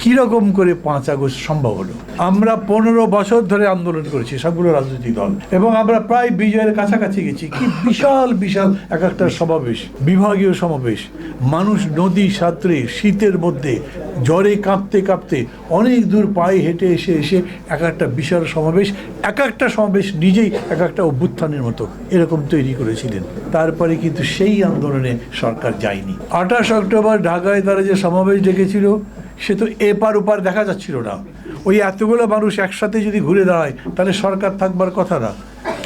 কীরকম করে পাঁচ আগস্ট সম্ভব হলো? আমরা পনেরো বছর ধরে আন্দোলন করেছি সবগুলো রাজনৈতিক দল, এবং আমরা প্রায় বিজয়ের কাছাকাছি গেছি। কি বিশাল বিশাল এক একটা সমাবেশ, বিভাগীয় সমাবেশ। মানুষ নদী, সাঁতরে, শীতের মধ্যে, জ্বরে কাঁপতে কাঁপতে অনেক দূর পায়ে হেঁটে এসে এসে এক একটা বিশাল সমাবেশ, এক একটা সমাবেশ নিজেই এক একটা অভ্যুত্থানের মতো এরকম তৈরি করেছিলেন। তারপরে কিন্তু সেই আন্দোলনে সরকার যায়নি। আঠাশ অক্টোবর ঢাকায় তারা যে সমাবেশ ডেকেছিল সে তো এপার ওপার দেখা যাচ্ছিল না। ওই এতগুলো মানুষ একসাথে যদি ঘুরে দাঁড়ায়, তাহলে সরকার থাকবার কথা না।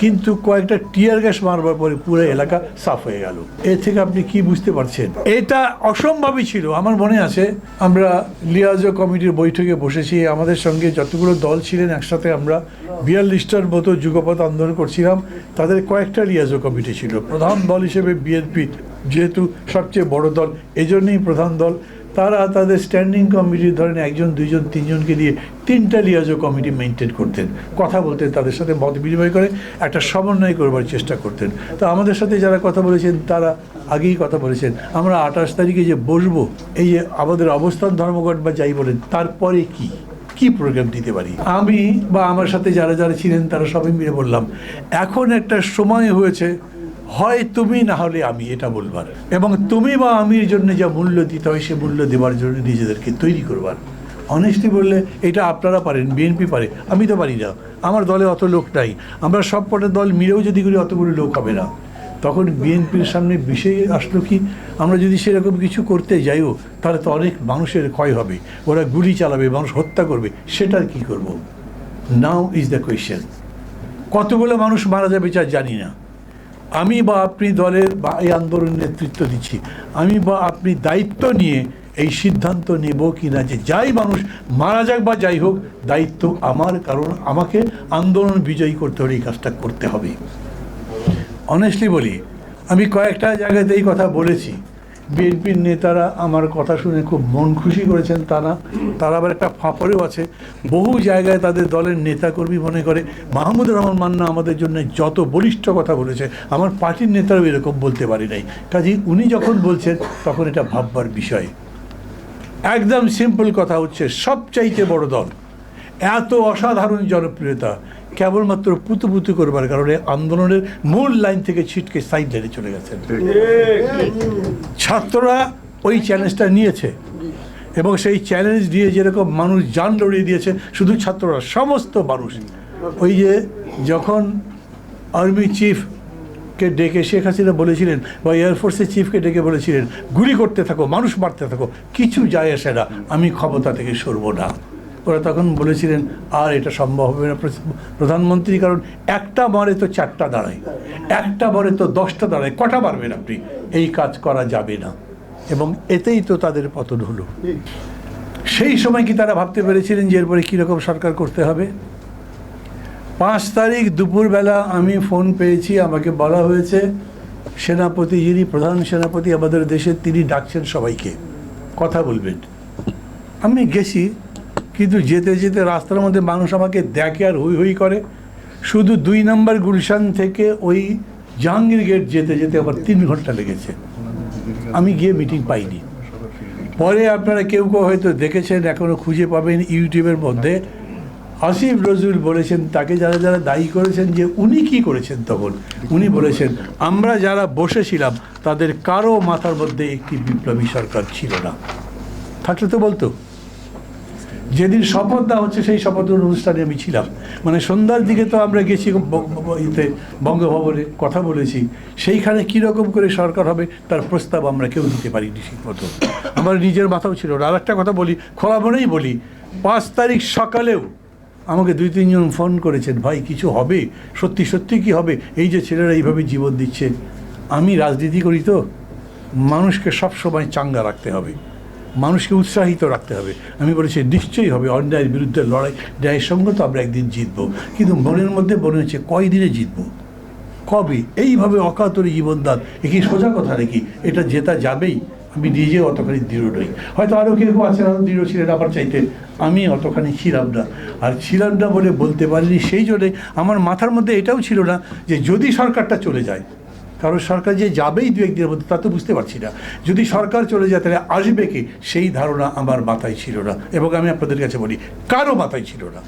কিন্তু কয়েকটা টিয়ার গ্যাস মারবার পরে পুরো এলাকা সাফ হয়ে গেল। এর থেকে আপনি কি বুঝতে পারছেন? এটা অসম্ভবই ছিল। আমার মনে আছে, আমরা লিয়াজো কমিটির বৈঠকে বসেছি। আমাদের সঙ্গে যতগুলো দল ছিলেন, একসাথে আমরা বিয়াল্লিশটার মতো যুগপথ আন্দোলন করছিলাম। তাদের কয়েকটা লিয়াজো কমিটি ছিল। প্রধান দল হিসেবে বিএনপি, যেহেতু সবচেয়ে বড় দল, এজন্যই প্রধান দল। তারা তাদের স্ট্যান্ডিং কমিটির ধরেন একজন, দুইজন, তিনজনকে দিয়ে তিনটা লিয়াজো কমিটি মেনটেন করতেন। কথা বলতেন, তাদের সাথে মত বিনিময় করে একটা সমন্বয় করবার চেষ্টা করতেন। তো আমাদের সাথে যারা কথা বলেছেন, তারা আগেই কথা বলেছেন, আমরা আঠাশ তারিখে যে বসবো, এই যে আমাদের অবস্থান ধর্মঘট বা যাই বলেন, তারপরে কি? কি প্রোগ্রাম দিতে পারি? আমি বা আমার সাথে যারা যারা ছিলেন, তারা সবাই মিলে বললাম, এখন একটা সময় হয়েছে হয় তুমি, না হলে আমি, এটা বলবার। এবং তুমি বা আমির জন্য যা মূল্য দিতে হয়, সে মূল্য দেওয়ার জন্য নিজেদেরকে তৈরি করবার। অনেস্টলি বললে, এটা আপনারা পারেন বিএনপি পারে, আমি তো পারি না। আমার দলে অত লোক নাই। আমরা সব কটা দল মিলেও যদি করি অতগুলো লোক হবে না। তখন বিএনপির সামনে বিষয় আসলো কি, আমরা যদি সেরকম কিছু করতে যাইও, তাহলে তো অনেক মানুষের ক্ষয় হবে। ওরা গুলি চালাবে, মানুষ হত্যা করবে সেটার কি করব? নাও ইজ দ্য কোয়েশ্চেন কতগুলো মানুষ মারা যাবে যা জানি না। আমি বা আপনি দলের বা এই আন্দোলনের নেতৃত্ব দিচ্ছি, আমি বা আপনি দায়িত্ব নিয়ে এই সিদ্ধান্ত নেব কি না যে যাই মানুষ মারা যাক বা যাই হোক, দায়িত্ব আমার, কারণ আমাকে আন্দোলন বিজয়ী করতে হলে এই কাজটা করতে হবে। অনেস্টলি বলি, আমি কয়েকটা জায়গাতে এই কথা বলেছি। বিএনপির নেতারা আমার কথা শুনে খুব মন খুশি করেছেন, তারা তারা আবার একটা ফাঁপড়েও আছে। বহু জায়গায় তাদের দলের নেতাকর্মী মনে করে, মাহমুদুর রহমান মান্না আমাদের জন্য যত বলিষ্ঠ কথা বলেছে, আমার পার্টির নেতারাও এরকম বলতে পারি নাই। কাজেই উনি যখন বলছেন, তখন এটা ভাববার বিষয়। একদম সিম্পল কথা হচ্ছে, সবচাইতে বড় দল। এত অসাধারণ জনপ্রিয়তা কেবলমাত্র পুতু পুতু করবার কারণে আন্দোলনের মূল লাইন থেকে ছিটকে সাইড লাইনে চলে গেছেন। ছাত্ররা ওই চ্যালেঞ্জটা নিয়েছে এবং সেই চ্যালেঞ্জ দিয়ে যেরকম মানুষ যান লড়িয়ে দিয়েছে শুধু ছাত্ররা সমস্ত মানুষ। ওই যে যখন আর্মি চিফ কে ডেকে শেখ হাসিনা বলেছিলেন বা এয়ারফোর্সের চিফকে ডেকে বলেছিলেন গুলি করতে থাকো মানুষ মারতে থাকো কিছু যায় আসে না আমি ক্ষমতা থেকে সরবো না। ওরা তখন বলেছিলেন, আর এটা সম্ভব হবে না। প্রধানমন্ত্রী, কারণ একটা মরে তো চারটা দাঁড়ায়, একটা মরে তো দশটা দাঁড়ায়, কটা পারবেন আপনি? এই কাজ করা যাবে না। এবং এতেই তো তাদের পতন হলো। সেই সময় কি তারা ভাবতে পেরেছিলেন যে এরপরে কীরকম সরকার করতে হবে? পাঁচ তারিখ দুপুরবেলা আমি ফোন পেয়েছি, আমাকে বলা হয়েছে, সেনাপতি যিনি প্রধান সেনাপতি আমাদের দেশের তিনি ডাকছেন সবাইকে। কথা বলবেন। আমি গেছি কিন্তু যেতে যেতে রাস্তার মধ্যে মানুষ আমাকে দেখে আর হই হই করে। শুধু দুই নম্বর গুলশান থেকে ওই জাহাঙ্গীর গেট যেতে যেতে আবার তিন ঘণ্টা লেগেছে। আমি গিয়ে মিটিং পাইনি। পরে আপনারা কেউ কেউ হয়তো দেখেছেন এখনও খুঁজে পাবেন ইউটিউবের মধ্যে। আসিফ নজরুল বলেছেন, তাকে যারা যারা দায়ী করেছেন যে উনি কি করেছেন তখন, উনি বলেছেন, আমরা যারা বসেছিলাম, তাদের কারও মাথার মধ্যে একটি বিপ্লবী সরকার ছিল না। থাকলে তো বলতো। যেদিন শপথ দেওয়া হচ্ছে, সেই শপথ অনুষ্ঠানে আমি ছিলাম। মানে সন্ধ্যার দিকে তো আমরা গেছি ইতে বঙ্গভবনে কথা বলেছি। সেইখানে কীরকম করে সরকার হবে, তার প্রস্তাব আমরা কেউ দিতে পারিনি ঠিক মতো। আমার নিজের মাথাও ছিল আর একটা কথা বলি, খোলা মনেই বলি, পাঁচ তারিখ সকালেও আমাকে দুই, তিনজন ফোন করেছেন, ভাই, কিছু হবে? সত্যি সত্যি কি হবে? এই যে ছেলেরা এইভাবে জীবন দিচ্ছে, আমি রাজনীতি করি তো? মানুষকে সব সময় চাঙ্গা রাখতে হবে। মানুষকে উৎসাহিত রাখতে হবে। আমি বলেছি, নিশ্চয়ই হবে, অন্যায়ের বিরুদ্ধে লড়াই ন্যায়ের সঙ্গে তো আমরা একদিন জিতবো। কিন্তু মনের মধ্যে মনে হচ্ছে কয় দিনে জিতবো? কবে? এইভাবে অকাতরে জীবনদান, এ কি সোজা কথা নাকি? এটা জেতা যাবেই। আমি নিজে অতখানি দৃঢ় নই। হয়তো আরও কেউ আছেন, আরও দৃঢ় ছিলেন আমার চাইতে। আমি অতখানি ছিলাম না। আর ছিলাম না বলে বলতে পারিনি, সেই জন্যে আমার মাথার মধ্যে এটাও ছিল না যে যদি সরকারটা চলে যায় কারণ সরকার যে যাবেই দু একদিনের মধ্যে, তা তো বুঝতে পারছি না। যদি সরকার চলে যায়, তাহলে আসবে কি? সেই ধারণা আমার মাথায় ছিল না। এবং আমি আপনাদের কাছে বলি, কারও মাথায় ছিল না।